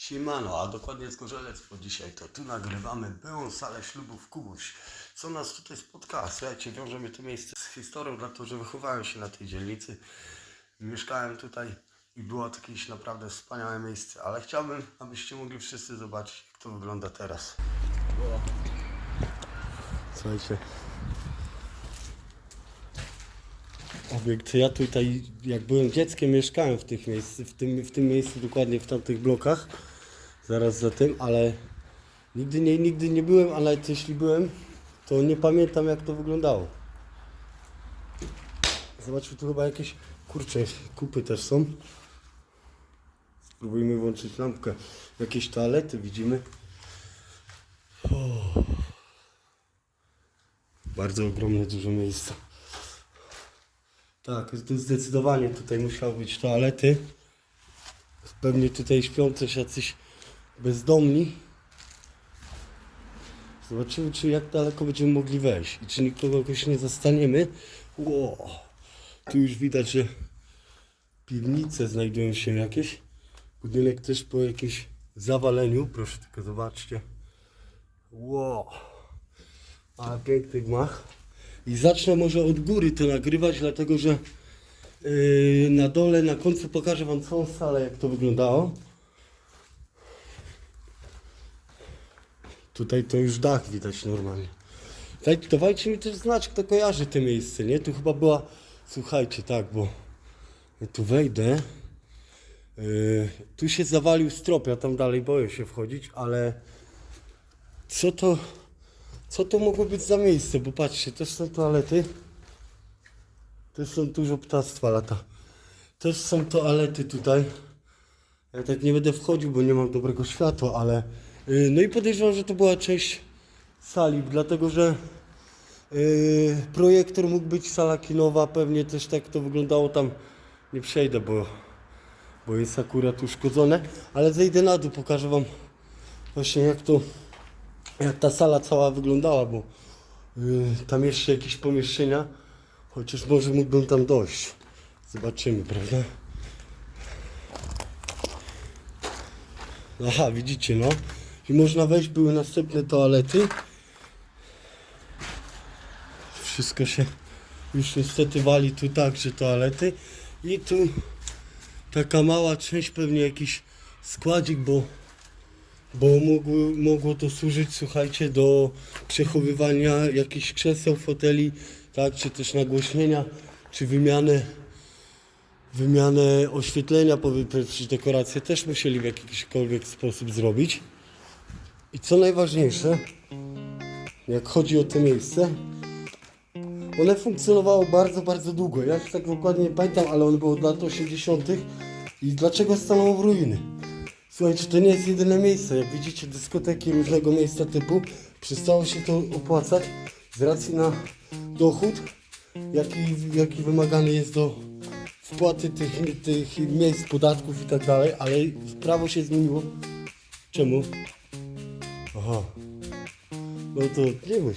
Siemano, a dokładnie bo dzisiaj to tu nagrywamy byłą salę ślubów Kubuś. Co nas tutaj spotka? Słuchajcie, wiąże mnie to miejsce z historią, dlatego że wychowałem się na tej dzielnicy. Mieszkałem tutaj i było to kiedyś naprawdę wspaniałe miejsce, ale chciałbym, abyście mogli wszyscy zobaczyć, jak to wygląda teraz. Słuchajcie. Obiekt, ja tutaj jak byłem dzieckiem mieszkałem w, tych miejsc, w, tym, w tym miejscu, dokładnie w tamtych blokach, zaraz za tym, ale nigdy nie, nigdy nie byłem, a nawet jeśli byłem, to nie pamiętam jak to wyglądało. Zobaczmy, tu chyba jakieś, kurcze, kupy też są. Spróbujmy włączyć lampkę. Jakieś toalety widzimy. Bardzo ogromne, duże miejsce. Tak, zdecydowanie tutaj musiały być toalety. Pewnie tutaj śpią też jacyś bezdomni. Zobaczymy, czy jak daleko będziemy mogli wejść i czy nikogo jakoś nie zastaniemy. Ło, tu już widać, że piwnice znajdują się jakieś. Budynek też po jakimś zawaleniu. Proszę tylko zobaczcie. Ło, ale piękny gmach. I zacznę może od góry to nagrywać, dlatego że yy, na dole, na końcu pokażę Wam całą salę, jak to wyglądało. Tutaj to już dach widać normalnie. Daj, dawajcie mi też znać, kto kojarzy te miejsce, nie? Tu chyba była, słuchajcie, tak, bo ja tu wejdę. Yy, tu się zawalił strop, ja tam dalej boję się wchodzić, ale co to, co to mogło być za miejsce? Bo patrzcie, też są toalety. Też są dużo ptactwa lata. Też są toalety tutaj. Ja tak nie będę wchodził, bo nie mam dobrego światła, ale... Yy, no i podejrzewam, że to była część sali, dlatego że yy, projektor mógł być sala kinowa, pewnie też tak to wyglądało tam. Nie przejdę, bo, bo jest akurat uszkodzone, ale zejdę na dół, pokażę Wam właśnie jak to jak ta sala cała wyglądała, bo yy, tam jeszcze jakieś pomieszczenia, chociaż może mógłbym tam dojść. Zobaczymy, prawda? Aha, widzicie, no. I można wejść, były następne toalety. Wszystko się już niestety wali tu także toalety. I tu taka mała część, pewnie jakiś składzik, bo bo mogło, mogło to służyć, słuchajcie, do przechowywania jakichś krzeseł, foteli, tak, czy też nagłośnienia, czy wymiany, wymianę oświetlenia, przecież dekoracje też musieli w jakikolwiek sposób zrobić. I co najważniejsze, jak chodzi o to miejsce, one funkcjonowało bardzo, bardzo długo. Ja już tak dokładnie nie pamiętam, ale one było od lat 80. I dlaczego stanęło w ruiny? Słuchajcie, to nie jest jedyne miejsce. Jak widzicie, dyskoteki różnego miejsca typu przestało się to opłacać z racji na dochód, jaki, jaki wymagany jest do wpłaty tych, tych miejsc, podatków i tak dalej, ale prawo się zmieniło. Czemu? Aha. No to nie wiem.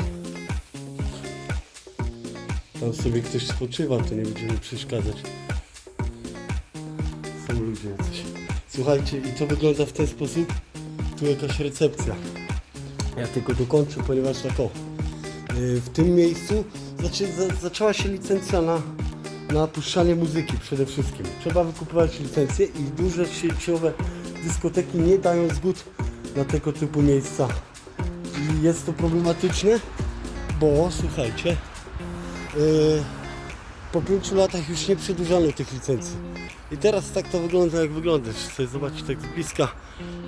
Tam sobie ktoś spoczywa, to nie będziemy przeszkadzać. Są ludzie jacyś. Słuchajcie, i to wygląda w ten sposób. Tu jakaś recepcja. Ja tylko dokończę, ponieważ tak o, yy, w tym miejscu zaczę, za, zaczęła się licencja na, na puszczanie muzyki przede wszystkim. Trzeba wykupywać licencję i duże sieciowe dyskoteki nie dają zgód na tego typu miejsca. I jest to problematyczne, bo słuchajcie, yy, po pięciu latach już nie przedłużano tych licencji. I teraz tak to wygląda jak wygląda. Sobie zobaczyć tak z bliska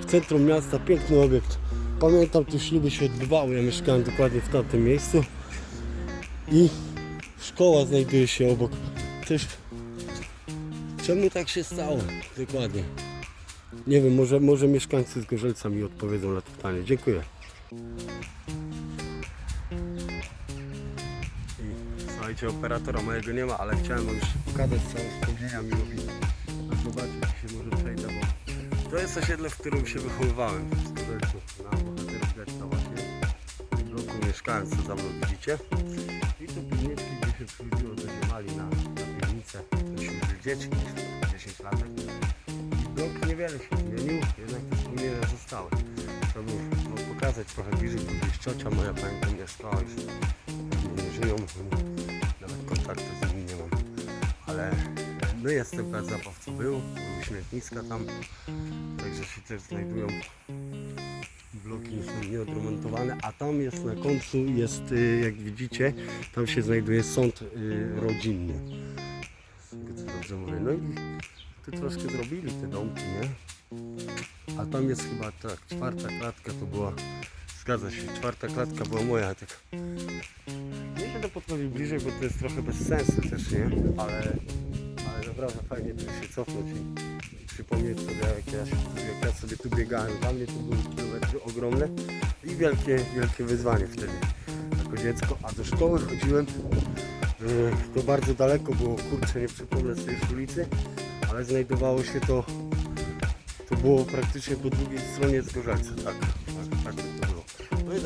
w centrum miasta, piękny obiekt. Pamiętam tu śluby się odbywały, ja mieszkałem dokładnie w tamtym miejscu. I szkoła znajduje się obok. Też czemu tak się stało? Dokładnie. Nie wiem, może, może mieszkańcy z Gorzelca mi odpowiedzą na to pytanie. Dziękuję. Słuchajcie, operatora mojego nie ma, ale chciałem wam jeszcze pokazać całe wspomnienia miłowi. Zobaczyć, czy się może przejdę, bo to jest osiedle, w którym się wychowywałem. W Studentów na bohaterów Getto właśnie. W bloku mieszkałem, co dawno widzicie. I tu piwniczki, gdzie się przychodziło do ziemali na, na piwnicę. Myśmy byli dzieci, 10 lat. I blok niewiele się zmienił, jednak te wspomnienia pokazać trochę bliżej, bo jest ciocia moja pamiętam mieszkała już nie żyją, nawet kontaktu z nimi no jest ten zabaw co był, był śmietniska tam, także się też znajdują bloki są nieodremontowane, a tam jest na końcu, jest y, jak widzicie, tam się znajduje sąd y, rodzinny. Co dobrze mówię. No i tu troszkę zrobili te domki, nie? A tam jest chyba tak, czwarta klatka to była, zgadza się, czwarta klatka była moja, tak. Nie będę podchodził bliżej, bo to jest trochę bez sensu też, nie? Ale naprawdę fajnie tu się cofnąć i, przypomnieć sobie, jak ja, jak ja sobie tu biegałem. Dla mnie to były kilometry ogromne i wielkie, wielkie wyzwanie wtedy jako dziecko. A do szkoły chodziłem, yy, to bardzo daleko było, kurczę, nie przypomnę sobie z ulicy, ale znajdowało się to to było praktycznie po drugiej stronie Zgorzelca, tak, tak, tak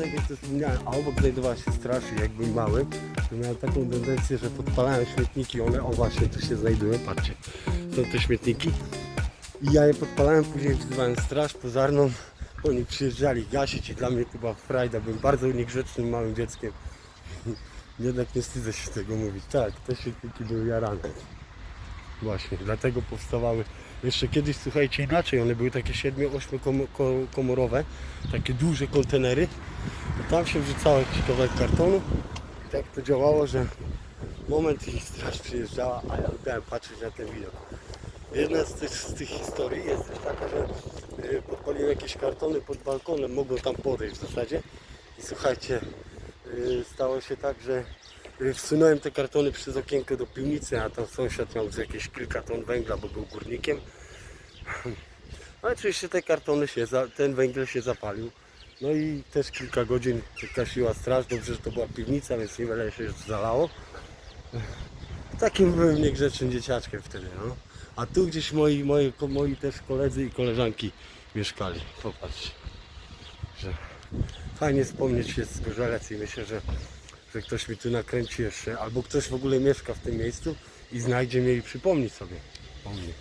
tak jak to wspomniałem, a obok znajdowała się straż i jak byłem mały, to miałem taką tendencję, że podpalałem śmietniki, one, o właśnie, tu się znajdują, patrzcie, są te śmietniki. I ja je podpalałem, później wzywałem straż pożarną, oni przyjeżdżali gasić i dla mnie była frajda, byłem bardzo niegrzecznym małym dzieckiem. Jednak nie wstydzę się tego mówić, tak, te śmietniki były jarane. Właśnie, dlatego powstawały. Jeszcze kiedyś, słuchajcie, inaczej, one były takie 7-8 komo- ko- komorowe, takie duże kontenery. I tam się wrzucało jakiś kawałek kartonu. I tak to działało, że moment i straż przyjeżdżała, a ja lubiłem patrzeć na ten widok. Jedna z tych, z tych historii jest też taka, że y, podpaliłem jakieś kartony pod balkonem, mogłem tam podejść w zasadzie. I słuchajcie, y, stało się tak, że wsunąłem te kartony przez okienko do piwnicy, a tam sąsiad miał jakieś kilka ton węgla, bo był górnikiem. No i oczywiście te kartony się, ten węgiel się zapalił. No i też kilka godzin gasiła straż, dobrze, że to była piwnica, więc niewiele się zalało. Takim byłem niegrzecznym dzieciaczkiem wtedy, no. A tu gdzieś moi, moi, moi też koledzy i koleżanki mieszkali. Popatrzcie. Że fajnie wspomnieć się z Gorzelec i myślę, że, że ktoś mi tu nakręci jeszcze, albo ktoś w ogóle mieszka w tym miejscu i znajdzie mnie i przypomni sobie o mnie.